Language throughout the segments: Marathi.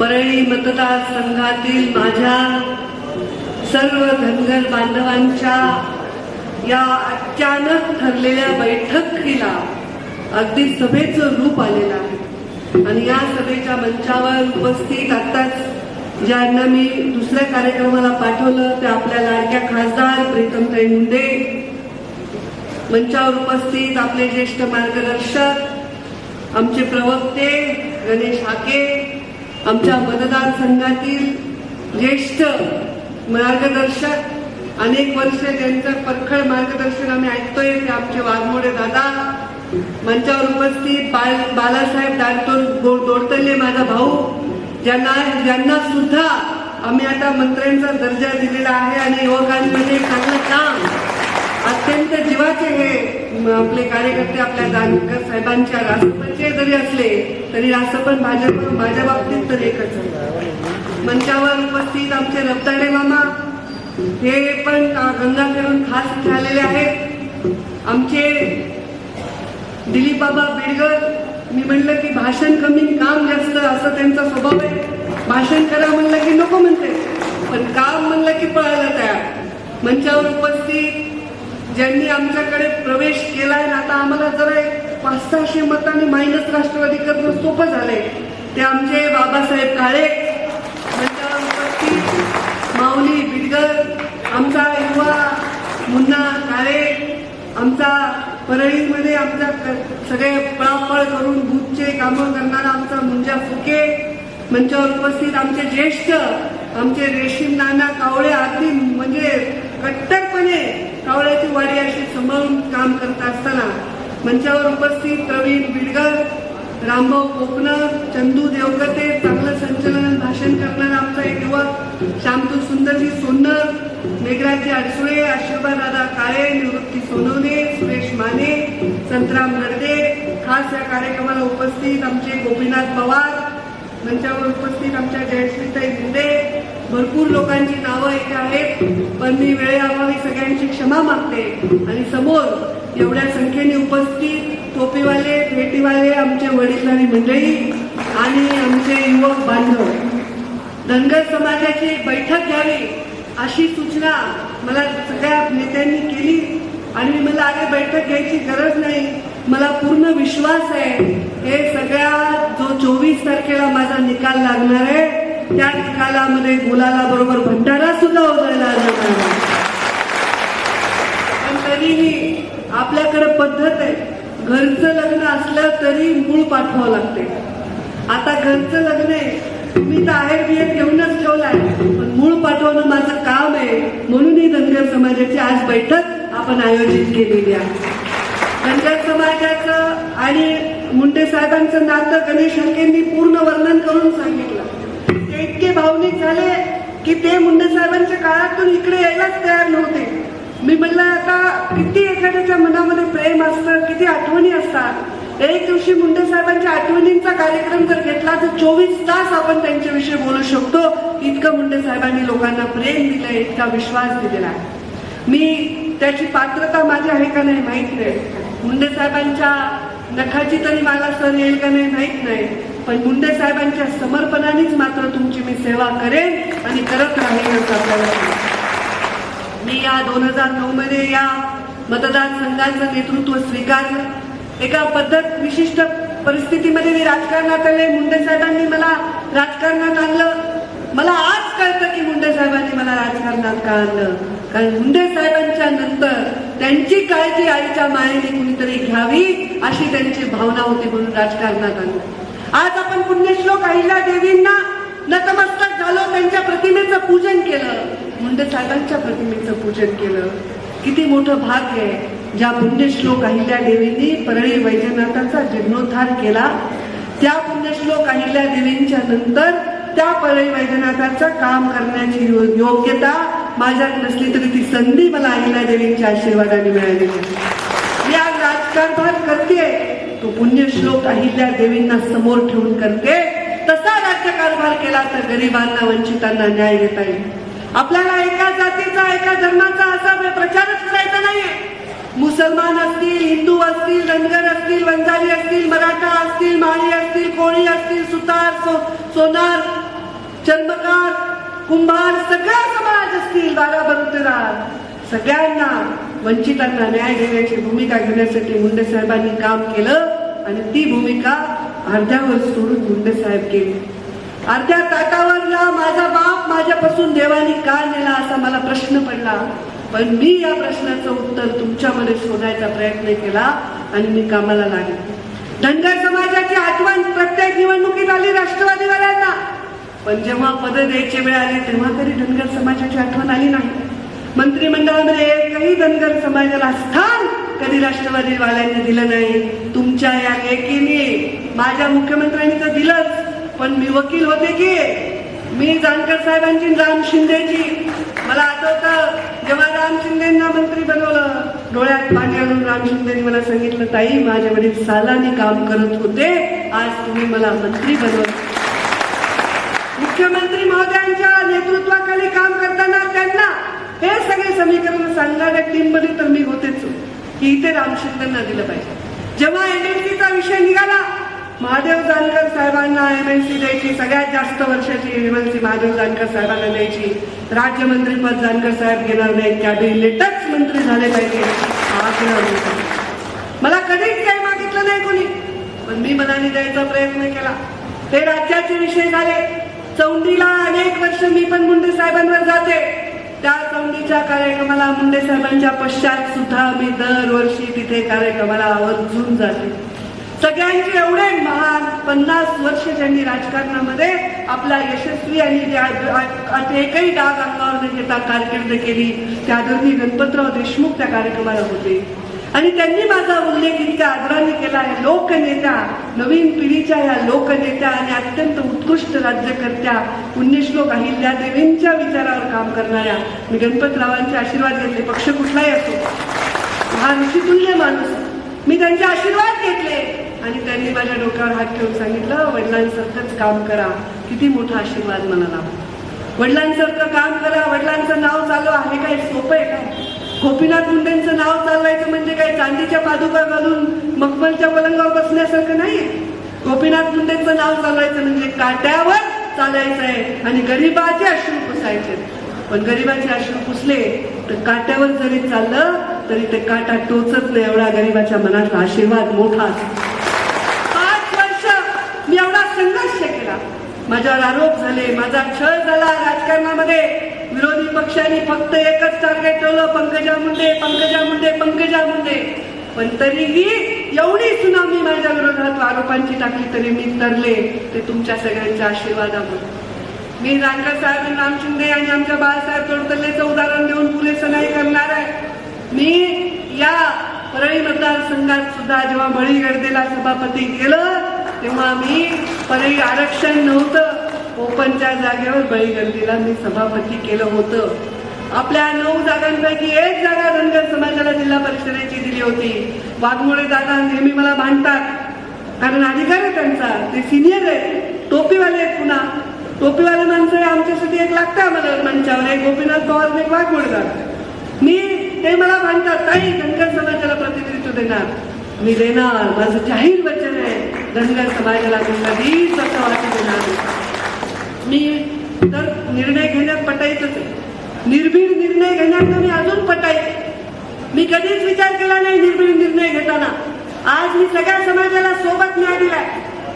परळी मतदारसंघातील माझ्या सर्व धनगर बांधवांच्या या अचानक ठरलेल्या बैठकीला अगदी सभेचं रूप आलेलं आहे. आणि या सभेच्या मंचावर उपस्थित आताच ज्यांना मी दुसऱ्या कार्यक्रमाला पाठवलं ते आपल्या लाडक्या खासदार प्रीतमताई मुंडे. मंचावर उपस्थित आपले ज्येष्ठ मार्गदर्शक आमचे प्रवक्ते गणेश हाके आमच्या मतदारसंघातील ज्येष्ठ मार्गदर्शक अनेक वर्ष ज्यांचं परखड मार्गदर्शन आम्ही ऐकतोय ते आमचे वाघमोडे दादा. मंचावर उपस्थित बाल बालासाहेब दाटोर दोडतले माझा भाऊ ज्यांना ज्यांना सुद्धा आम्ही आता मंत्र्यांचा दर्जा दिलेला आहे आणि युवकांमध्ये चांगलं काम अत्यंत जीवात आपले कार्यकर्ते आपल्या जानकर साहेबांच्या राष्ट्रपतीचे जरी असले तरी असं पण भाजप माझ्या बाबतीत तर एकच मंचावर उपस्थित आमचे रफ्ताडे मामा हे पण गंगा गंगाखेडून खास इथे आलेले आहेत. आमचे दिलीप बाबा बेडगर मी म्हणलं की भाषण कमी काम जास्त असं त्यांचा स्वभाव आहे. भाषण करा म्हणलं की नको म्हणते पण काम म्हणलं की पळायला तयार. मंचावर उपस्थित ज्यांनी आमच्याकडे प्रवेश केलाय ना आता आम्हाला जरा एक पाच सहाशे मतांनी मायनस राष्ट्रवादी करणं सोपं झालंय. ते आमचे बाबासाहेब काळे उपस्थित माऊली बिडगर आमचा युवा मुन्ना काळे आमचा परळीमध्ये आमच्या सगळे पळापळ करून बुथचे कामं करणारा आमचा मुंजा फुके मंचावर उपस्थित आमचे ज्येष्ठ आमचे रेशीम नाना कावळे अगदी म्हणजे कट्टरपणे कावळ्याची वाडी अशी सांभाळून काम करत असताना मंचावर उपस्थित प्रवीण बिडगर रामभाऊ कोकणर चंदू देवगते चांगलं संचलन भाषण करणारा आमचा एक युवक शांतू सुंदरजी सोन्नर मेघराजी अडसुळे आशीर्वाद दादा काळे निवृत्ती सोनवणे सुरेश माने संतराम नरदे खास या कार्यक्रमाला उपस्थित आमचे गोपीनाथ पवार मंचावर उपस्थित आमच्या जयश्रीताई मुंडे भरपूर लोकांची नावं इथे आहेत पण मी वेळेअभावी सगळ्यांची क्षमा मागते. आणि समोर एवढ्या संख्येने उपस्थित टोपीवाले भेटीवाले आमचे वडीलधारी मंडळी आणि आमचे युवक बांधव. धनगर समाजाची बैठक घ्यावी अशी सूचना मला सगळ्या नेत्यांनी केली आणि मला आगे बैठक घ्यायची गरज नाही. मला पूर्ण विश्वास आहे. हे सगळ्या जो चोवीस तारखेला माझा निकाल लागणार आहे त्या निकालामध्ये मुलाला बरोबर भंडारा सुद्धा उजळला जाणार पण तरीही आपल्याकडे पद्धत आहे. घरचं लग्न असलं तरी मूळ पाठवावं लागते. आता घरचं लग्न आहे. मी तर आहेर बिहेर घेऊनच ठेवलाय. पण मूळ पाठवणं माझं काम आहे. म्हणून ही धनगर समाजाची आज बैठक आपण आयोजित केलेली आहे. धनगर समाजाचं आणि मुंडे साहेबांचं नातं गणेश हंकेंनी पूर्ण वर्णन करून सांगितलं. इतके भावनिक झाले की ते मुंडे साहेबांच्या काळातून इकडे यायलाच तयार नव्हते. मी म्हणलं आता किती एखाद्याच्या मनामध्ये प्रेम असतं किती आठवणी असतात. एक दिवशी मुंडे साहेबांच्या आठवणींचा कार्यक्रम जर घेतला तर चोवीस तास आपण त्यांच्याविषयी बोलू शकतो. इतकं मुंडे साहेबांनी लोकांना प्रेम दिलंय इतका विश्वास दिलेला. मी त्याची पात्रता माझी आहे का नाही माहीत नाही. मुंडे साहेबांच्या नखाची तरी मला सर येईल का नाही माहीत नाही. पण मुंडे साहेबांच्या समर्पणानेच मात्र तुमची मी सेवा करेन आणि करत राहीन आपल्याला मी या दोन हजार नऊ मध्ये या मतदारसंघाचं नेतृत्व स्वीकारलं. एका पद्धत विशिष्ट परिस्थितीमध्ये मी राजकारणात आले. मुंडे साहेबांनी मला राजकारणात आणलं. मला आज कळतं की मुंडे साहेबांनी मला राजकारणात का आणलं. कारण मुंडे साहेबांच्या नंतर त्यांची काळजी आईच्या मायेने कुणीतरी घ्यावी अशी त्यांची भावना होती म्हणून राजकारणात आणलं. आज आपण पुण्यश्लोक अहिल्या देवींना नतमस्तक झालो त्यांच्या प्रतिमेचं पूजन केलं. मुंडे साहेबांच्या प्रतिमेचं पूजन केलं. किती मोठं भाग्य आहे. ज्या पुण्यश्लोक अहिल्या देवींनी परळी वैजनाथाचा जीर्णोद्धार केला त्या पुण्यश्लोक अहिल्या देवींच्या नंतर त्या परळी वैजनाथाचं काम करण्याची योग्यता माझ्यात नसली तरी ती संधी मला अहिल्या देवींच्या आशीर्वादाने मिळाली आहे. मी आज राजकारभार करते तो पुण्यश्लोक अहिल्या देवींना समोर ठेवून करते. तसा राज्यकारभार केला तर गरिबांना वंचितांना न्याय देता येईल. आपल्याला एका जातीचा एका धर्माचा असा प्रचारच करायचा नाहीये. मुसलमान असतील हिंदू असतील धनगर असतील वंजारी असतील मराठा असतील माळी असतील कोळी असतील सुतार सो सोनार चर्मकार कुंभार सगळा समाज असतील बारा बरुतेदार सगळ्यांना वंचितांना न्याय देण्याची भूमिका घेण्यासाठी मुंडे साहेबांनी काम केलं आणि ती भूमिका अर्ध्यावर सोडून मुंडे साहेब केली अर्ध्या ताटावरला माझा बाप माझ्यापासून देवानी का नेला असा मला प्रश्न पडला. पण मी या प्रश्नाचं उत्तर तुमच्यामध्ये शोधायचा प्रयत्न केला आणि मी कामाला लागले. धनगर समाजाची आठवण प्रत्येक निवडणुकीत आली राष्ट्रवादीवाल्यांना. पण जेव्हा पद द्यायची वेळ आली तेव्हा तरी धनगर समाजाची आठवण आली नाही. मंत्रिमंडळामध्ये एकही धनगर समाजाला स्थान कधी राष्ट्रवादीवाल्यांनी दिलं नाही? तुमच्या या एकीने माझ्या मुख्यमंत्र्यांनी तर दिलंच पण मी वकील होते की? मी जानकर साहेबांची राम शिंदेची. मला आठवतं जेव्हा राम शिंदेना मंत्री बनवलं डोळ्यात पाणी आणून राम शिंदेनी मला सांगितलं ताई माझे वडील सालानी काम करत होते. आज तुम्ही मला मंत्री बनवलं. मुख्यमंत्री महोदयांच्या नेतृत्वाखाली काम हे सगळे समीकरण सांगणाऱ्या टीममध्ये तर मी होतेच. की इथे रामशिंदेना दिलं पाहिजे. जेव्हा एमएससीचा विषय निघाला महादेव जानकर साहेबांना एमएलसी द्यायची सगळ्यात जास्त वर्षाची एमएलसी महादेव जानकर साहेबांना द्यायची. राज्यमंत्रीपद जानकर साहेब घेणार नाहीत कॅबिनेटच मंत्री झाले पाहिजे. आग्रह मला कधीच काही मागितलं नाही कोणी. पण मी मनाने द्यायचा प्रयत्न केला. ते राज्याचे विषय झाले. चौंडीला अनेक वर्ष मी पण मुंडे साहेबांवर जाते. त्या चौंडीच्या कार्यक्रमाला मुंडे साहेबांच्या पश्चात सुद्धा मी दरवर्षी तिथे कार्यक्रमाला आवर्जून जाते. सगळ्यांचे एवढे महान पन्नास वर्ष ज्यांनी राजकारणामध्ये आपला यशस्वी आणि एकही डाग अंगावर न घेता कारकीर्द केली त्या आदरणीय गणपतराव देशमुख त्या कार्यक्रमाला होते. आणि त्यांनी माझा उल्लेख इतक्या आदराने केला. आहे लोकनेत्या नवीन पिढीच्या या लोकनेत्या आणि अत्यंत उत्कृष्ट राज्यकर्त्या पुण्यश्लोक अहिल्या देवींच्या विचारावर काम करणाऱ्या मी गणपतरावांचे आशीर्वाद घेतले. पक्ष कुठलाही असो हा ऋषितुल्य माणूस मी त्यांचे आशीर्वाद घेतले. आणि त्यांनी माझ्या डोक्यावर हात ठेवून सांगितलं वडिलांसारखंच काम करा किती मोठा आशीर्वाद मला लाभ वडिलांसारखं काम करा वडिलांचं नाव चालू आहे काय सोपं आहे का गोपीनाथ मुंडेंचं नाव चालवायचं म्हणजे काय? चांदीच्या पादुका घालून मखमलच्या पलंगावर बसण्यासारखं नाही गोपीनाथ मुंडेंचं नाव चालवायचं म्हणजे काट्यावर चालायचं आहे. आणि गरीबाचे अश्रू पुसायचे. पण गरीबाचे अश्रू पुसले तर काट्यावर जरी चाललं तरी ते काटा टोचत नाही. एवढा गरीबाच्या मनातला आशीर्वाद मोठा. पाच वर्ष मी एवढा संघर्ष केला. माझ्यावर आरोप झाले माझा छळ झाला राजकारणामध्ये. विरोधी पक्षांनी फक्त एकच टार्गेट ठेवलं पंकजा मुंडे पंकजा मुंडे पंकजा मुंडे. पण तरीही एवढी सुनामी माझ्या विरोधात आरोपांची टाकली तरी मी तरले ते तुमच्या सगळ्यांच्या आशीर्वादामुळे. मी जानकर साहेब आणि राम शिंदे आणि आमच्या बाळासाहेब तोडतल्लेचं उदाहरण देऊन पुरेसं नाही करणार आहे. मी या परळी मतदारसंघात सुद्धा जेव्हा बळी गर्दीला सभापती गेलं तेव्हा मी परळी आरक्षण नव्हतं. ओपनच्या जागेवर बळीगंदीला मी सभापती केलं होतं. आपल्या नऊ जागांपैकी एक जागा धनगर समाजाला जिल्हा परिषदेची दिली होती. वाघमोळे दादा नेहमी मला भांडतात. कारण अधिकार आहे त्यांचा. ते सिनियर आहे. टोपीवाले आहेत पुन्हा. टोपीवाले माणसं आहे आमच्यासाठी एक लागतं आम्हाला मंचावर. एक गोपीनाथ पवार आणि एक वाघमोडदार मी ते मला भांडतात. काही धनगर समाजाला प्रतिनिधित्व देणार. मी देणार. माझं जाहीर वचन आहे. धनगर समाजाला मी कधीच असं वाटत देणार मी तर निर्णय घेण्यात पटायचंच आहे. निर्भीड निर्णय घेण्यात मी अजून पटायचे मी कधीच विचार केला नाही निर्भीड निर्णय घेताना. आज मी सगळ्या समाजाला सोबत न्याय दिलाय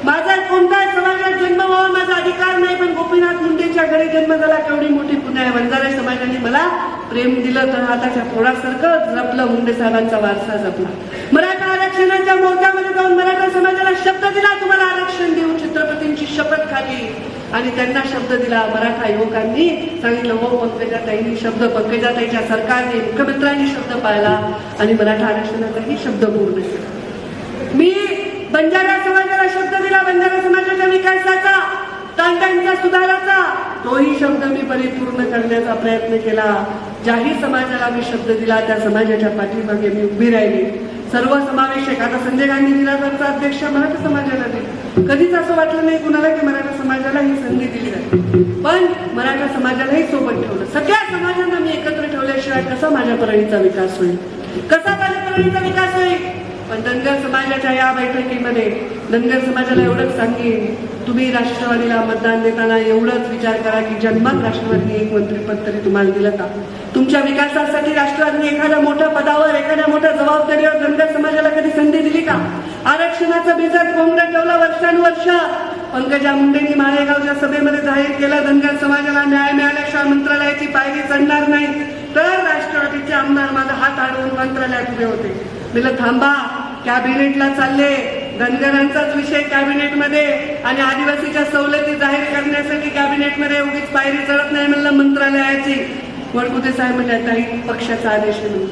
माझा कोणत्या समाजात जन्म व्हावा माझा अधिकार नाही पण गोपीनाथ मुंडेच्या घरी जन्म झाला केवढी मोठी पुण्या आहे. वंजारा समाजाने मला प्रेम दिलं तर हाताच्या फोडासारखं जपलं मुंडे साहेबांचा वारसा जपला. मराठा आरक्षणाच्या मोर्चामध्ये जाऊन मराठा समाजाला शब्द दिला तुम्हाला आरक्षण देऊ छत्रपतींची शपथ खाली. आणि त्यांना शब्द दिला. मराठा युवकांनी सांगितलं हो पंकजाताईंनी शब्द पंकजाताईच्या सरकारने मुख्यमंत्र्यांनी शब्द पाळला आणि मराठा आरक्षणाचाही शब्द पूर्ण केला. मी बंजारा समाजाला शब्द दिला बंजारा समाजाच्या विकासाचा तांड्यांच्या सुधाराचा. तोही शब्द मी परिपूर्ण करण्याचा प्रयत्न केला. ज्याही समाजाला मी शब्द दिला त्या समाजाच्या पाठीमागे मी उभी राहिली. सर्व समावेशक आता संजय गांधी दिला तर अध्यक्ष मराठा समाजाला दिला कधीच असं वाटलं नाही कुणाला की मराठा समाजाला ही संधी दिली जाते पण मराठा समाजालाही सोबत ठेवलं. सगळ्या समाजांना मी एकत्र ठेवल्याशिवाय कसा माझ्या परळीचा विकास होईल? कसा माझ्या परळीचा विकास होईल? पण धनगर समाजाच्या या बैठकीमध्ये धनगर समाजाला एवढंच सांगेन तुम्ही राष्ट्रवादीला मतदान देताना एवढंच विचार करा की जन्मात राष्ट्रवादी एक मंत्रिपद तरी तुम्हाला दिलं का? तुमच्या विकासासाठी राष्ट्रवादीने एखाद्या मोठ्या पदावर एखाद्या मोठ्या जबाबदारीवर धनगर समाजाला कधी संधी दिली का? आरक्षणाचा बिजट कोंबडा ठेवला वर्षानुवर्ष. पंकजा मुंडेंनी मालेगावच्या सभेमध्ये जाहीर केलं धनगर समाजाला न्याय मिळाल्याशिवाय मंत्रालयाची पायरी चढणार नाही. तर राष्ट्रवादीचे आमदार माझा हात अडवून मंत्रालयात उभे होते. म्हणलं थांबा कॅबिनेटला चालले. धनगरांचाच विषय कॅबिनेटमध्ये आणि आदिवासीच्या सवलती जाहीर करण्यासाठी कॅबिनेटमध्ये उगीच पायरी चढत नाही म्हणलं मंत्रालयाची. वडकुते साहेब म्हणजे ताई पक्षाचा आदेश म्हणून.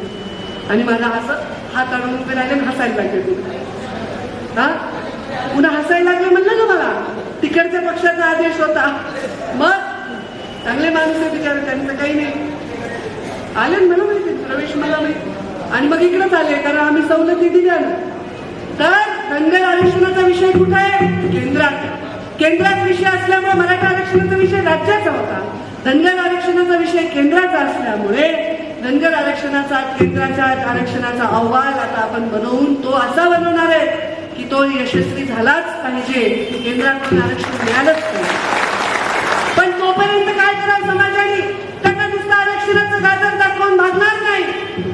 आणि माझा असं हात अडवून उभे राहिले आणि हसायला लागले तुम्ही हा? पुन्हा हसायला लागले म्हणलं ना मला. तिकडच्या पक्षाचा आदेश होता. मग? चांगले माणूस आहे त्यांचं काही नाही. आले मला माहिती प्रवेश मला माहिती. आणि मग इकडेच आले कारण आम्ही सवलती दिल्या ना. तर धनगर आरक्षणाचा विषय कुठे आहे? केंद्रात. केंद्रात विषय असल्यामुळे मराठा आरक्षणाचा विषय राज्याचा होता. धनगर आरक्षणाचा विषय केंद्राचा असल्यामुळे धनगर आरक्षणाचा केंद्राच्या आरक्षणाचा अहवाल आता आपण बनवून तो असा बनवणार आहे की तो यशस्वी झालाच पाहिजे केंद्राकडून आरक्षण मिळालंच पाहिजे. पण तोपर्यंत काय कराल समाजाने? त्यांना नुसतं आरक्षणाचं गाजर दाखवून भागणार नाही.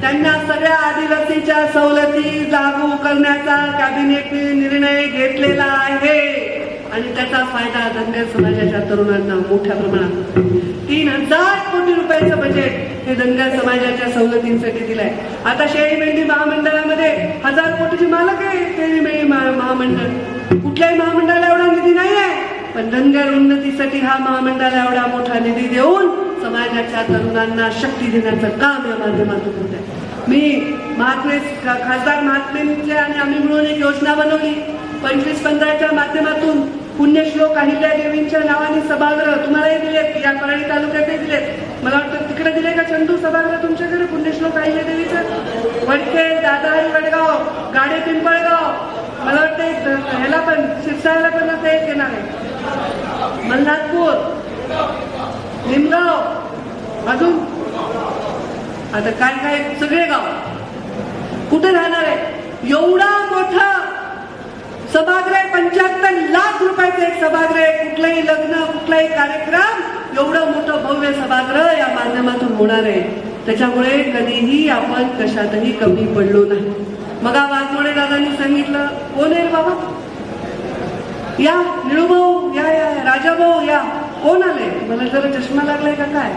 त्यांना सगळ्या आदिवासीच्या सवलती लागू करण्याचा कॅबिनेटने निर्णय घेतलेला आहे. आणि त्याचा फायदा धनगर समाजाच्या तरुणांना मोठ्या प्रमाणात तीन हजार कोटी रुपयाचं बजेट हे धनगर समाजाच्या सवलतींसाठी दिलंय. आता शेळी मेंढी महामंडळामध्ये हजार कोटीची मालक आहे शेळी मेंढी महामंडळ. कुठल्याही महामंडळाला एवढा निधी नाही आहे पण धनगर उन्नतीसाठी हा महामंडळाला एवढा मोठा निधी देऊन समाजाच्या तरुणांना शक्ती देण्याचं काम या माध्यमातून होत आहे. मी महात्मे खासदार महात्मेंचे आणि आम्ही मिळून एक योजना बनवली. पंचवीस पंधराच्या माध्यमातून पुण्यश्लोक अहिल्या देवींच्या नावाने सभागृह. तुम्हालाही दिलेत या परळी तालुक्यातही दिलेत. मला वाटतं तिकडे दिले का चंदू सभागृह तुमच्याकडे पुण्यश्लोक अहिल्या देवीचं? वडके दादाहरी वडगाव गाडे पिंपळगाव. मला वाटतं ह्याला पण शिरसाळला पण असं एक येणार आहे. मल्हारपूर निमगाव. अजून? आता काय काय? सगळे गाव. कुठे राहणार आहे? एवढा मोठा सभागृह पंच्याहत्तर लाख रुपयाचं एक सभागृह कुठलंही लग्न कुठलाही कार्यक्रम एवढं मोठं भव्य सभागृह या माध्यमातून होणार आहे. त्याच्यामुळे कधीही आपण कशातही कमी पडलो नाही. मग वाघमोडे दादांनी सांगितलं कोण आहे बाबा? या निळूभाऊ या या या, राजाभाऊ या. कोण आले? मला जरा चष्मा लागलाय का काय?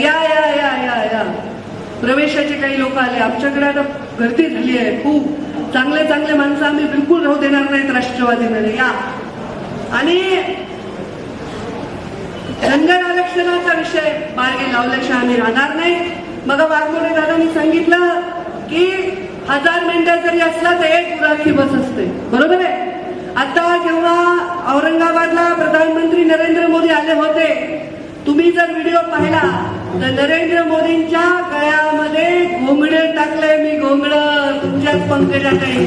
या या या या या. प्रवेशाचे काही लोक आले. आमच्याकडे आता गर्दी झाली आहे. खूप चांगले चांगले माणसं आम्ही बिलकुल राहू देणार नाहीत राष्ट्रवादीमध्ये. या. आणि धनगर आरक्षणाचा विषय मार्गे लावल्याशिवाय आम्ही राहणार नाही. मग वाघमोडे दादांनी सांगितलं की हजार मेंढ्या जरी असला तर एक गुराखी बस असते. बरोबर आहे? आता जेव्हा औरंगाबादला प्रधानमंत्री नरेंद्र मोदी आले होते तुम्ही जर व्हिडिओ पाहिला तर नरेंद्र मोदींच्या गळ्यामध्ये घोंगडे टाकलंय मी घोंगड. तुमच्याच पंकजात आहे.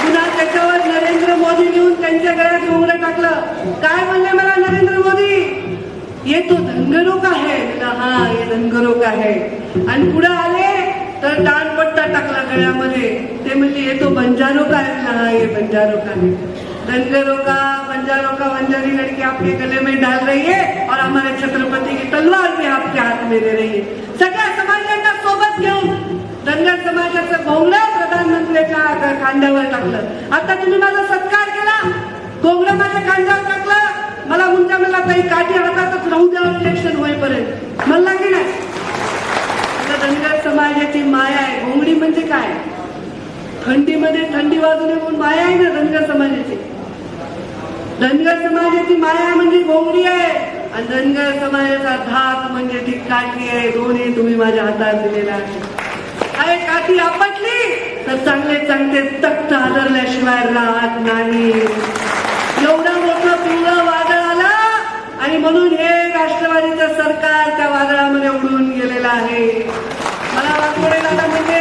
पुन्हा त्याच्यावर नरेंद्र मोदी लिहून त्यांच्या गळ्यात घोंगडं टाकलं. काय म्हणले मला नरेंद्र मोदी? ये तो धनगरोग आहे हा. हे धनगरोग आहे आणि पुढे आले तर दानपट्टा टाकला गळ्यामध्ये. ते म्हणले ये तो बंजारो आहे हा. हे बंजारोग आहे धनगरोगा बंजारों का बंजारी लड़की आपके गले में डाल रही है और हमारे छत्रपति की तलवार भी आपके हाथ में दे रही है। सगळ्या समाजांना सोबत घेऊन धनगर समाजाचं घोंगडं प्रधानमंत्र्याच्या खांद्यावर टाकलं? आता तुम्ही माझा सत्कार केला. घोंगडं माझ्या खांद्यावर टाकलं. मला मुंजा मला काही काठी हातातच राहू द्यावं इलेक्शन होईपर्यंत. म्हणला की नाही? आता धनगर समाजाची माया आहे. घोंगडी म्हणजे काय? थंडीमध्ये थंडी वाजून माया आहे ना धनगर समाजाची? धनगर समाजाची माया म्हणजे गोंगडी आहे. आणि धनगर समाजाचा धाक म्हणजे ती काठी आहे. दोन्ही तुम्ही माझ्या हातात दिलेला आहे अरे काठी आपटली? तर चांगले चांगले तख्त हादरल्याशिवाय राहत नाही. एवढा मोठा पिवळं वादळ आला आणि म्हणून हे राष्ट्रवादीचं सरकार त्या वादळामध्ये उडून गेलेलं आहे. मला वाटवडे दादा म्हणजे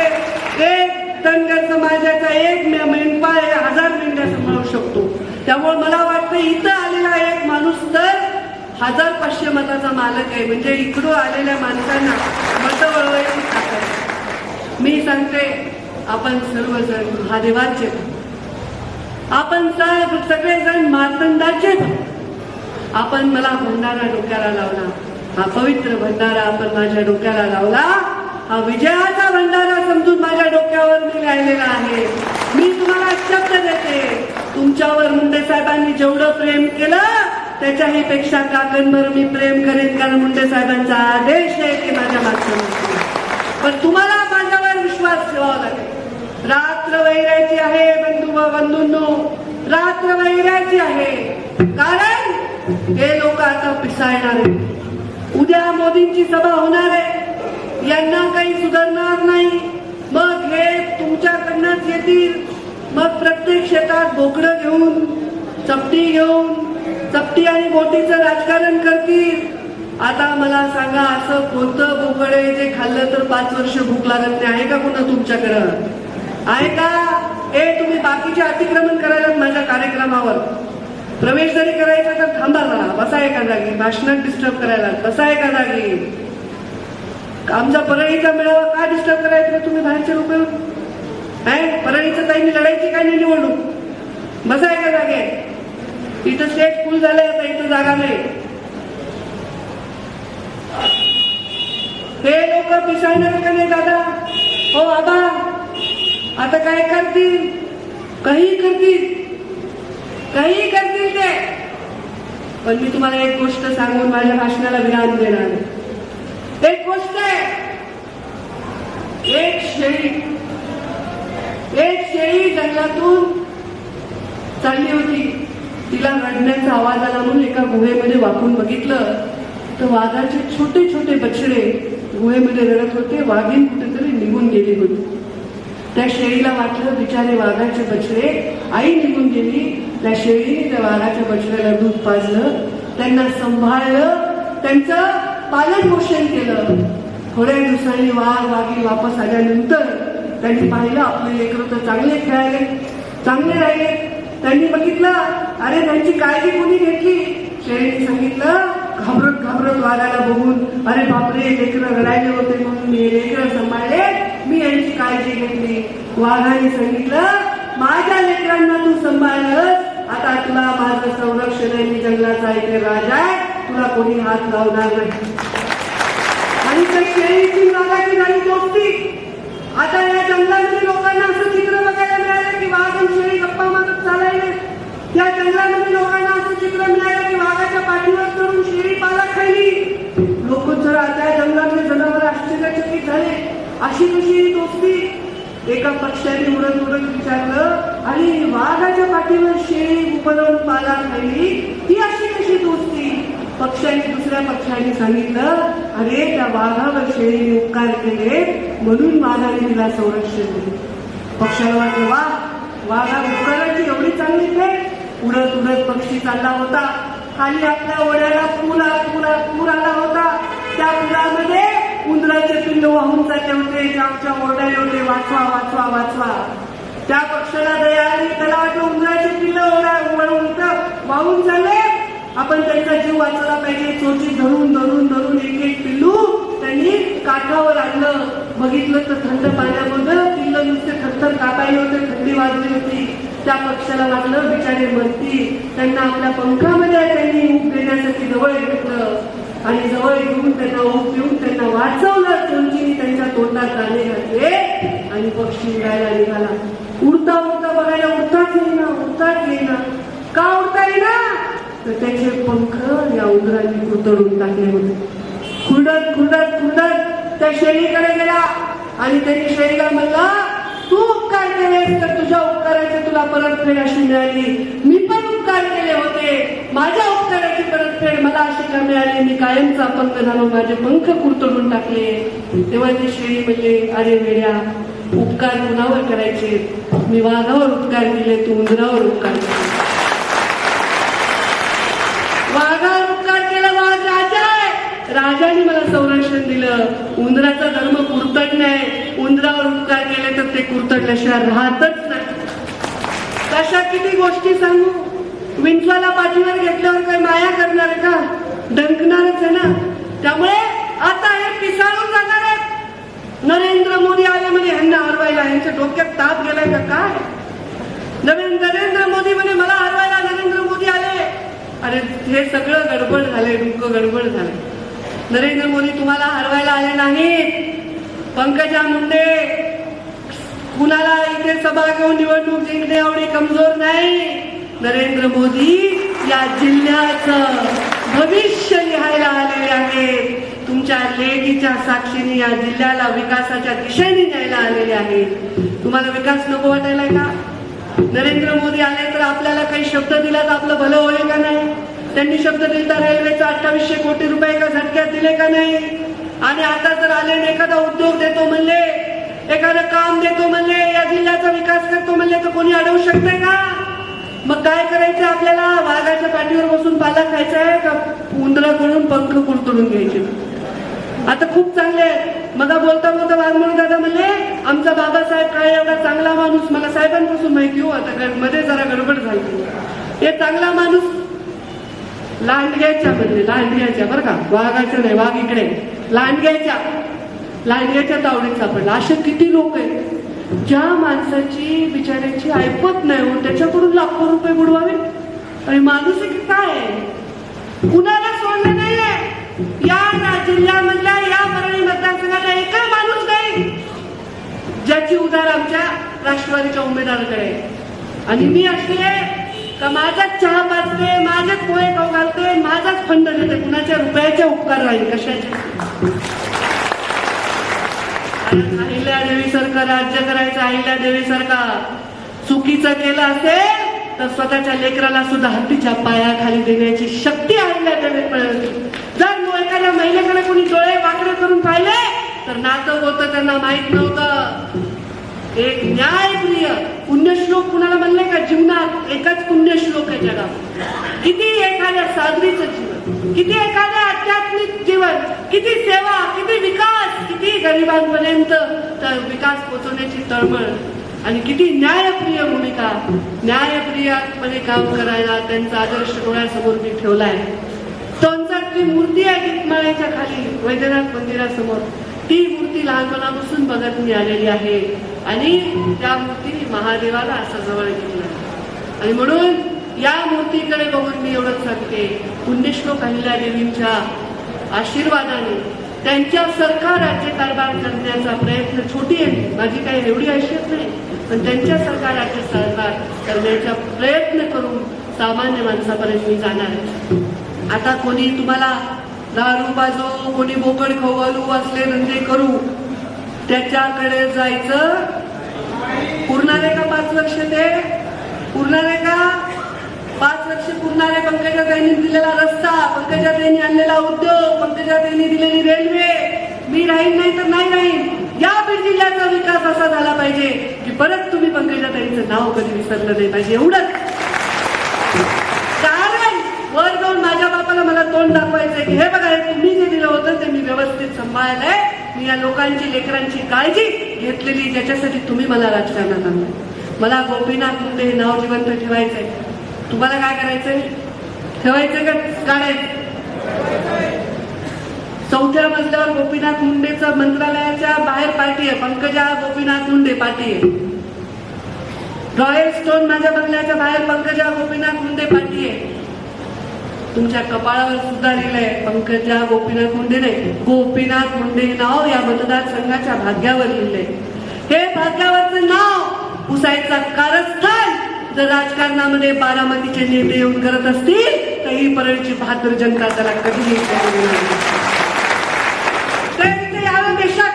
एक धनगर समाजाचा एक मेंढपाळ हे हजार मेंढ्या सांभाळू शकतो त्यामुळे मला वाटतं इथं आलेला एक माणूस तर हजार पाचशे मताचा मालक आहे. म्हणजे इकडून आलेल्या माणसांना मतं वळवायची ताकद मी सांगते आपण सर्वजण महादेवाचे आपण सगळेजण मार्तंडाचे आपण मला भंडारा डोक्याला लावला. हा पवित्र भंडारा आपण माझ्या डोक्याला लावला. हा विजयाचा भंडारा समजून माझ्या डोक्यावर मी राहिलेला आहे. मी तुम्हाला शब्द देते. तुमच्यावर मुंडे साहेबांनी जेवढं प्रेम केलं त्याच्याही पेक्षा काकणभर मी प्रेम करेन कारण मुंडे साहेबांचा आदेश आहे की माझ्या मागच्या पण तुम्हाला माझ्यावर विश्वास ठेवावा लागेल. रात्र वैरायची आहे बंधू व बंधूंनो. रात्र वैरायची आहे. कारण हे लोक आता पिसाळणार आहेत उद्या मोदींची सभा होणार आहे. यांना काही सुधारणार नाही. मग हे तुमच्याकडनंच येतील. मग प्रत्येक शेतात बोकडं घेऊन चपटी घेऊन चपटी आणि बोटीचं राजकारण करतील. आता मला सांगा असं कोणतं बोकड आहे जे खाल्लं तर पाच वर्ष भूक लागत नाही? आहे का कोणा तुमच्याकडं? आहे का? ए तुम्ही बाकीचे अतिक्रमण करायला माझ्या कार्यक्रमावर. प्रवेश जरी करायचा तर थांबा ना बसा एका जागी. भाषणात डिस्टर्ब करायला. बसा एका जागी. आमचा परळीचा मेळावा का डिस्टर्ब करायचा तुम्ही बाहेरचे लोक आहे परळीचं काही लढायची काय नाही निवडणूक बसा का जागे इथं स्टेज फुल झालंय आता इथं जागा नाही हे लोक पिसाळणार का नाही दादा? हो आबा। आता काय करतील? काही करतील? काही करतील ते? पण मी तुम्हाला एक गोष्ट सांगून माझ्या भाषणाला विराम देणार एक गोष्ट आहे. एक शेळी एक शेळी जंगलातून चालली होती. तिला रडण्याचा आवाज आला म्हणून एका गुहेमध्ये वाकून बघितलं. तर वाघाचे छोटे छोटे बछडे गुहेमध्ये रडत होते. वाघीन कुठेतरी निघून गेली होती. त्या शेळीला वाटलं बिचारे वाघाचे बछडे आई निघून गेली. त्या शेळीने त्या वाघाच्या बछड्याला दूध पाजलं. त्यांना सांभाळलं. त्यांचं पालन पोषण केलं. थोड्या दिवसांनी वाघ वाघी वापस आल्यानंतर त्यांनी पाहिलं आपले लेकरं तर चांगले खेळायले. चांगले राहिले. त्यांनी बघितलं अरे त्यांची काळजी कोणी घेतली? शेळीने सांगितलं घाबरत घाबरत वागायला बघून अरे बापरे लेकरं रडायले होते म्हणून मी लेकरं सांभाळले. मी यांची काळजी घेतली वाघाने सांगितलं माझ्या लेकरांना तू सांभाळलंस. आता तुला माझं संरक्षण आहे. मी जंगलाचा इथे राजा आहे. तुला कोणी हात लावणार नाही. आणि त्या शेळीची वाघाची नाही दोस्ती. आता या जंगलामध्ये लोकांना असं चित्र बघायला मिळालं की वाघ आणि शेळी गप्पा मारत चालायले. त्या जंगलामध्ये लोकांना असं चित्र मिळालं की वाघाच्या पाठीवर चढून शेळी पाला खायली. लोक जर आता या जंगलातले जनावर आश्चर्यचकित झाले. अशी कशी दोस्ती. एका पक्षाने उडत उडत विचारलं आणि वाघाच्या पाठीवर शेळी उपदवून पाला खायली? ही अशी कशी दोस्ती? पक्षाने दुसऱ्या पक्षाने सांगितलं अरे त्या वाघावर शेळीने उपकार केले म्हणून वाघाने तिला संरक्षण दिले. पक्षाला वाटलं वा वाघा उपकाराची एवढी चांगली भेट. उडत उडत पक्षी चालला होता. खाली आपल्या ओढ्याला पूर पुरा पूर आला होता. त्या पुरामध्ये उंदराचे पिल्ल वाहून चालले होते जे आमच्या ओरड्या एवढे वाचवा वाचवा वाचवा. त्या पक्षाला दया आली त्याला वाटलं उंदराचे पिल्ल ओढा उंदर वाहून चालले. आपण त्यांचा जीव वाचवला पाहिजे. चोची धरून धरून धरून एक एक पिल्लू त्यांनी काठावर आणलं. बघितलं तर थंड पाण्यामध्ये पिल्लं नुसते थरथर कापायला होते थंडी वाजली होती. त्या पक्षाला लागलं बिचारे मरती त्यांना आपल्या पंखामध्ये त्यांनी ऊब देण्यासाठी जवळ घेतलं. आणि जवळ घेऊन त्यांना ऊब देऊन त्यांना वाचवलं. चोंचीने त्यांच्या तोंडात दाणे घातले आणि पक्षी उडायला निघाला. उडता उडता बघायला उडताच येईना उडताच येईना. का उडता येईना? तर त्याचे पंख या उंदरांनी कुरतडून टाकले होते. खुरडत खुरडत खुरडत त्या शेळीकडे गेला आणि त्यांनी शेळीला म्हणला तू उपकार केलेस तर तुझ्या उपकाराची तुला परतफेड अशी मिळाली. मी पण उपकार केले होते. माझ्या उपकाराची परतफेड मला अशी का मिळाली? मी कायमचा पंख झालो. माझे पंख कुरतडून टाकले. तेव्हा ती शेळी म्हणजे अरे वेड्या उपकार कुणावर करायचे? मी वाघावर उपकार केले तू उंदरावर उपकार केले वाघावर उपकार केला वाघ राजा आहे राजाने मला उंदराचा धर्म कुरतड आहे उंदरावर उपकार केले तर ते कुरतडल्याशिवाय राहतच नाही. तशा किती गोष्टी सांगू? विंचवाला पाठीवर घेतल्यावर काही माया करणार का? डंकणारच आहे ना. त्यामुळे आता हे पिसाळून जाणार आहेत. नरेंद्र मोदी आले म्हणजे ह्यांना हरवायला यांच्या डोक्यात ताप गेलाय का काय? नवीन नरेंद्र मोदी म्हणे मला हरवायला नरेंद्र मोदी आले. अरे हे सगळं गडबड झालंय डुंक गडबड झालंय. नरेंद्र मोदी तुम्हाला हरवायला आले नाहीत. पंकजा मुंडे कुणाला इथे सभा घेऊन निवडणूक जिंकणे एवढी कमजोर नाही. नरेंद्र मोदी या जिल्ह्याचं भविष्य लिहायला आलेले आहेत. तुमच्या लेडीच्या साक्षीने या जिल्ह्याला विकासाच्या दिशेने न्यायला आलेले आहेत. तुम्हाला विकास नको वाटायला का? नरेंद्र मोदी आले तर आपल्याला काही शब्द दिला तर आपलं भलं होईल का नाही? त्यांनी शब्द दिला रेल्वेचा अठ्ठावीसशे कोटी रुपये एका झटक्यात दिले का नाही? आणि आता जर आले आणि एखादा उद्योग देतो म्हणले एखादं काम देतो म्हणले या जिल्ह्याचा विकास करतो म्हणले तर कोणी अडवू शकते का? मग काय करायचं आपल्याला? वाघाच्या पाठीवर बसून पाला खायचा आहे का? उंदराकडून पंख कुरतडून घ्यायचे. आता खूप चांगले आहेत. मग बोलता बोलता वाघमोड दादा म्हणले आमचा बाबासाहेब काय एवढा चांगला माणूस? मला साहेबांपासून माहिती हो आता मध्ये जरा गडबड झाली. हे चांगला माणूस लांडग्याच्या म्हणजे लांडग्याच्या बरं का? वाघाच्या नाही वाघ इकडे. लांडग्याच्या लांडग्याच्या तावडीत सापडला. असे किती लोक आहेत? ज्या माणसाची बिचाऱ्याची ऐपत नाही हो त्याच्याकडून लाखो रुपये बुडवावे. आणि माणूस आहे की काय आहे? कुणाला सोडलं नाहीये? या जिल्ह्यामधल्या या परळी मतदारसंघाचा एकच माणूस नाही. ज्याची उदार आमच्या राष्ट्रवादीच्या उमेदवाराकडे आहे. आणि मी अशी आहे का माझाच चहा पाचते माझेच पोहे खाऊ घालते माझाच फंड देते कुणाच्या रुपयाचे उपकार राहील कशाचे? अहिल्या देवी सरकार राज्य करायचं अहिल्या देवी सरकार. चुकीचं केलं असेल तर स्वतःच्या लेकराला सुद्धा हत्तीच्या पायाखाली देण्याची शक्ती अहिल्याकडे मिळते जर एखाद्या महिलेकडे कोणी डोळे वाकडे करून पाहिले तर नातं होतं त्यांना माहीत नव्हतं. एक न्यायप्रिय पुण्यश्लोक कुणाला म्हणले का? जीवनात एकच पुण्यश्लोक आहे जगात. किती एखाद्या साधवीचं जीवन किती एखाद्या आध्यात्मिक जीवन किती सेवा किती विकास किती गरिबांपर्यंत तर विकास पोचवण्याची तळमळ आणि किती न्यायप्रिय भूमिका न्यायप्रियपणे काम करायला त्यांचा आदर्श डोळ्यासमोर मी ठेवलाय. टोनसाची मूर्ती आहे गीतमाळ्याच्या खाली वैद्यनाथ मंदिरासमोर. ती मूर्ती लहानपणापासून बघत मी आलेली आहे. आणि त्या मूर्ती महादेवाला असं जवळ घेतलं. आणि म्हणून या मूर्तीकडे बघून मी एवढंच सांगते. पुण्यश्लोक अहिल्या देवींच्या आशीर्वादाने त्यांच्या सरकार राज्यकारभार करण्याचा प्रयत्न छोटी आहे. माझी काही एवढी हैसियत नाही. पण त्यांच्या राज्यकारभार करण्याचा प्रयत्न करून सामान्य माणसापर्यंत मी जाणार आहे. आता कोणी तुम्हाला दारू पाजो कोणी बोकड खाऊ घालू असले धंदे करू त्याच्याकडे जायचं? पुरणार आहे का पाच लक्ष ते? पुरणार आहे का? पाच वर्ष पुरणारे पंकजाताईंनी दिलेला रस्ता पंकजाताईंनी आणलेला उद्योग पंकजाताईंनी दिलेली रेल्वे. मी राहीन नाही तर नाही राहीन. या बीड जिल्ह्याचा विकास असा झाला पाहिजे की परत तुम्ही पंकजाताईंचं नाव कधी विसरलं नाही पाहिजे. एवढंच कारण वर जाऊन माझ्या बापाला मला तोंड दाखवायचंय की हे बघा हे तुम्ही जे दिलं होतं ते मी व्यवस्थित सांभाळलंय मी या लोकांची लेकरांची काळजी घेतलेली ज्याच्यासाठी तुम्ही मला राजकारणात आणलं मला गोपीनाथ मुंडे हे नाव जिवंत ठेवायचंय. तुम्हाला काय करायचंय? ठेवायचं का? काढायचं चौथ्या मजल्यावर गोपीनाथ मुंडेचं मंत्रालयाच्या बाहेर पार्टी आहे. पंकजा गोपीनाथ मुंडे पार्टी आहे. रॉयल स्टोन माझ्या बंगल्याच्या बाहेर पंकजा गोपीनाथ मुंडे पार्टी आहे. तुमच्या कपाळावर सुद्धा लिहिलंय पंकजा गोपीनाथ मुंडे नाही गोपीनाथ मुंडे नाव या मतदारसंघाच्या भाग्यावर लिहिलंय. हे भाग्यावरचं नाव पुसायचा कारस्थान जर राजकारणामध्ये बारामतीचे नेते येऊन करत असतील तर ही परळची बहादूर जनता त्याला कधी यावं देशात.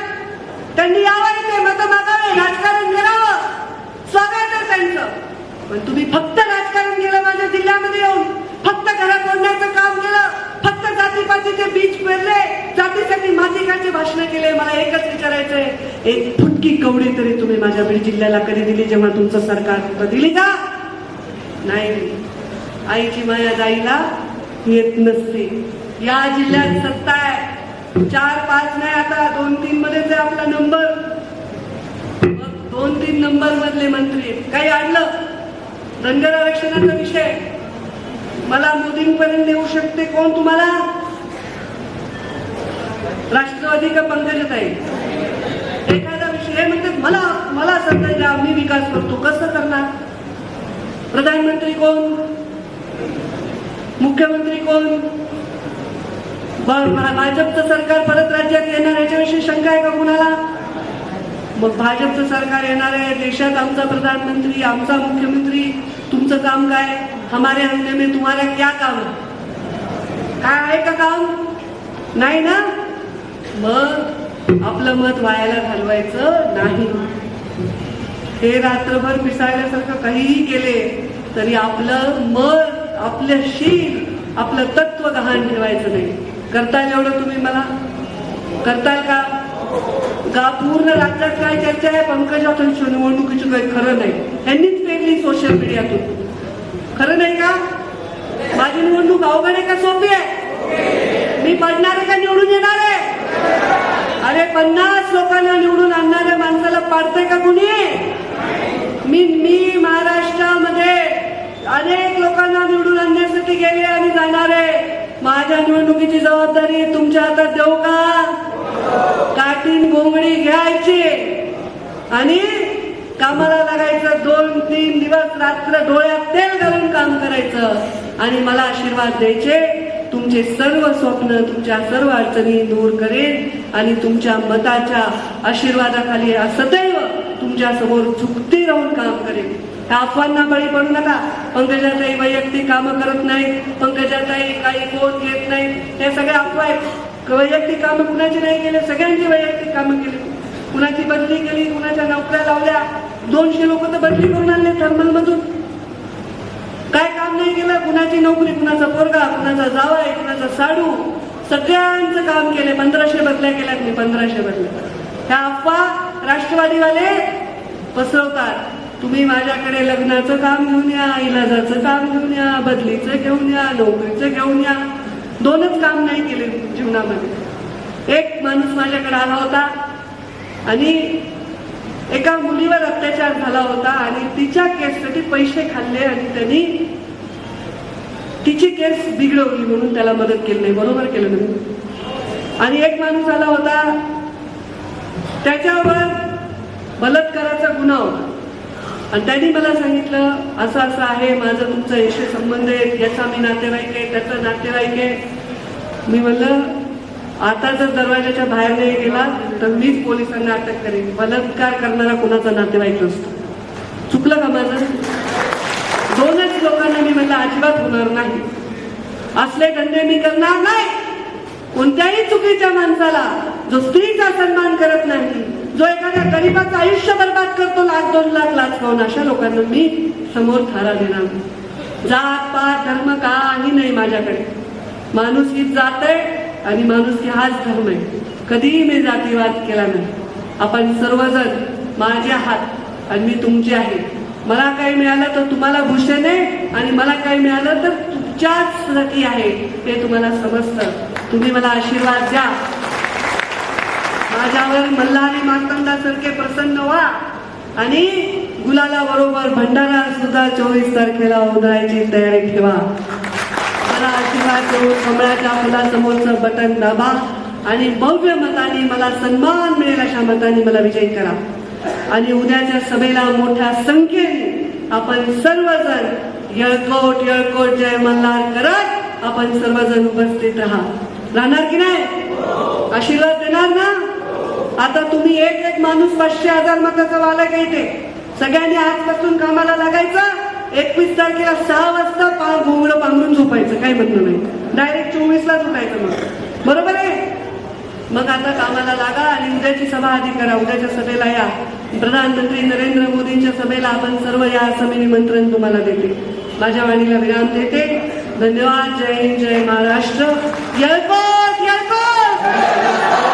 त्यांनी यावं इथे मत मागावे राजकारण करावं. स्वागत आहे त्यांचं. पण तुम्ही फक्त राजकारण केलं माझ्या जिल्ह्यामध्ये येऊन. फक्त घरा फोडण्याचं काम केलं फक्त जातीपातीचे बीज पेरले जातीसाठी मातिकाचे भाषण केले मला एकच विचारायचंय एक फुटकी कवडी तरी तुम्ही माझ्या बीड जिल्ह्याला कधी दिली जेव्हा तुमचं सरकार होतं दिली का? नाही आईची माया जाईला येत नसते. या जिल्ह्यात सत्ता आहे. चार पाच नाही आता दोन तीन मध्येच आहे आपला नंबर. दोन तीन नंबर मधले मंत्री आहेत. काही आणलं? धनगर आरक्षणाचा विषय मला मोदींपर्यंत नेऊ शकते कोण तुम्हाला? राष्ट्रवादी का पंकजाताई मला मला संधी द्या मी विकास करतो कसं करणार? प्रधानमंत्री कोण? मुख्यमंत्री कोण? भाजपचं सरकार परत राज्यात येणार याच्याविषयी शंका आहे का कुणाला? मग भाजपचं सरकार येणार आहे देशात आमचा प्रधानमंत्री आमचा मुख्यमंत्री तुमचं काम काय? हमारे हमने में तुम्हारा क्या काम है? काय आहे का काम? नाही ना? मग आपलं मत वायाला घालवायचं नाही. हे रात्रभर पिसाळल्यासारखं काहीही केले तरी आपलं मत आपलं शील आपलं तत्व गहाण ठेवायचं नाही. करताल एवढं तुम्ही मला? करताल का? का पूर्ण राज्यात काय चर्चा आहे? पंकजा निवडणुकीची काही खरं नाही. त्यांनीच पेरली सोशल मीडियातून खरं नाही का? माझी निवडणूक अवघड आहे का? सोपी आहे. मी पडणार आहे का? निवडून येणार आहे. अरे पन्नास लोकांना निवडून आणणाऱ्या माणसाला पाडते का कुणी? मी मी महाराष्ट्रामध्ये अनेक लोकांना निवडून आणण्यासाठी गेले आणि जाणार आहे. माझ्या निवडणुकीची जबाबदारी तुमच्या हातात देऊ का? काटीन घोंगडी घ्यायची. आणि कामाला लागायचं दोन तीन दिवस रात्र डोळ्यात तेल घालून काम करायचं. आणि मला आशीर्वाद द्यायचे. तुमचे सर्व स्वप्न तुमच्या सर्व अडचणी दूर करेन. आणि तुमच्या मताच्या आशीर्वादाखाली सदैव तुमच्यासमोर झुकती राहून काम करेन. त्या अफवांना बळी पडू नका. पंकजाताई वैयक्तिक कामं करत नाहीत. पंकजाताई काही कोण घेत नाही हे सगळे अफवा आहेत. वैयक्तिक कामं कुणाची नाही केले? सगळ्यांची वैयक्तिक कामं केली. कुणाची बदली केली? कुणाच्या नोकऱ्या लावल्या? दोनशे लोक तर बदली करून आणले थर्मल मधून काय काम नाही केलं? कुणाची नोकरी? कुणाचा पोरगा? कुणाचा जावाय कुणाचा साडू? सगळ्यांचं काम केले. पंधराशे बदल्या केल्यात मी पंधराशे बदल्या. ह्या अफवा राष्ट्रवादीवाले पसरवतात. तुम्ही माझ्याकडे लग्नाचं काम घेऊन या इलाजाचं काम घेऊन या बदलीचं घेऊन या नोकरीचं घेऊन या. दोनच काम नाही केले जीवनामध्ये. एक माणूस माझ्याकडे आला होता. आणि एका मुलीवर अत्याचार झाला होता आणि तिच्या केससाठी पैसे खाल्ले आणि त्यांनी तिची केस बिघडवली म्हणून त्याला मदत केली नाही. बरोबर केलं नाही आणि एक माणूस आला होता. त्याच्यावर बलात्काराचा गुन्हा होता. आणि त्यांनी मला सांगितलं असं असं आहे माझं तुमचं याशी संबंध आहे याचा मी नातेवाईक आहे त्याचा नातेवाईक आहे. मी म्हणलं आता जर दरवाजाच्या बाहेर नाही गेला तर मीच पोलिसांना अटक करेन. बलात्कार करणारा कोणाचा नातेवाईक नसतो. चुकलं का माझं? दोनच लोकांना मी म्हणलं अजिबात होणार नाही. असले धंदे मी करणार नाही. कोणत्याही चुकीच्या माणसाला जो स्त्रीचा सन्मान करत नाही जो एखाद्या गरीबाचं आयुष्य बर्बाद करतो लाख दोन लाख लाच खाऊन अशा लोकांना मी समोर थारा देणार जात पात धर्म काही नाही माझ्याकडे. माणूस हीच जात आहे आणि माणूस की हाच धर्म आहे. कधीही मी जातीवाद केला नाही. आपण सर्वजण माझे आहात आणि मी तुमचे आहे. मला काही मिळालं तर तुम्हाला भूषण आहे आणि मला काही मिळालं तर तुमच्याच रती आहे. हे तुम्हाला समजतं. तुम्ही मला आशीर्वाद द्या. माझ्यावर मल्हारी मार्तंडासारखे प्रसन्न व्हा. आणि गुलाला बरोबर भंडारा सुद्धा चोवीस तारखेला उधळायची तयारी ठेवा. मला आशीर्वाद देऊन कमळाच्या फुलासमोरचं बटन दाबा आणि भव्य मताने मला सन्मान मिळेल अशा मताने मला विजयी करा. आणि उद्याच्या सभेला मोठ्या संख्येने आपण सर्वजण येळकोट येळकोट जय मल्हार करत आपण सर्वजण उपस्थित राहा. राहणार की नाही? आशीर्वाद देणार ना? आता तुम्ही एक एक माणूस पाचशे हजार मताचा वाला इथे. सगळ्यांनी आजपासून कामाला लागायचं? एकवीस तारखेला सहा वाजता पा घोंगडं पांघरून झोपायचं काय म्हणणं नाही. डायरेक्ट चोवीसला झोपायचं मग. बरोबर आहे? मग आता कामाला लागा आणि उद्याची सभा आधी करा. उद्याच्या सभेला या. प्रधानमंत्री नरेंद्र मोदींच्या सभेला आपण सर्व या असं मी निमंत्रण तुम्हाला देते. माझ्या वाणीला विराम देते. धन्यवाद. जय हिंद जय महाराष्ट्र. येळकोट येळकोट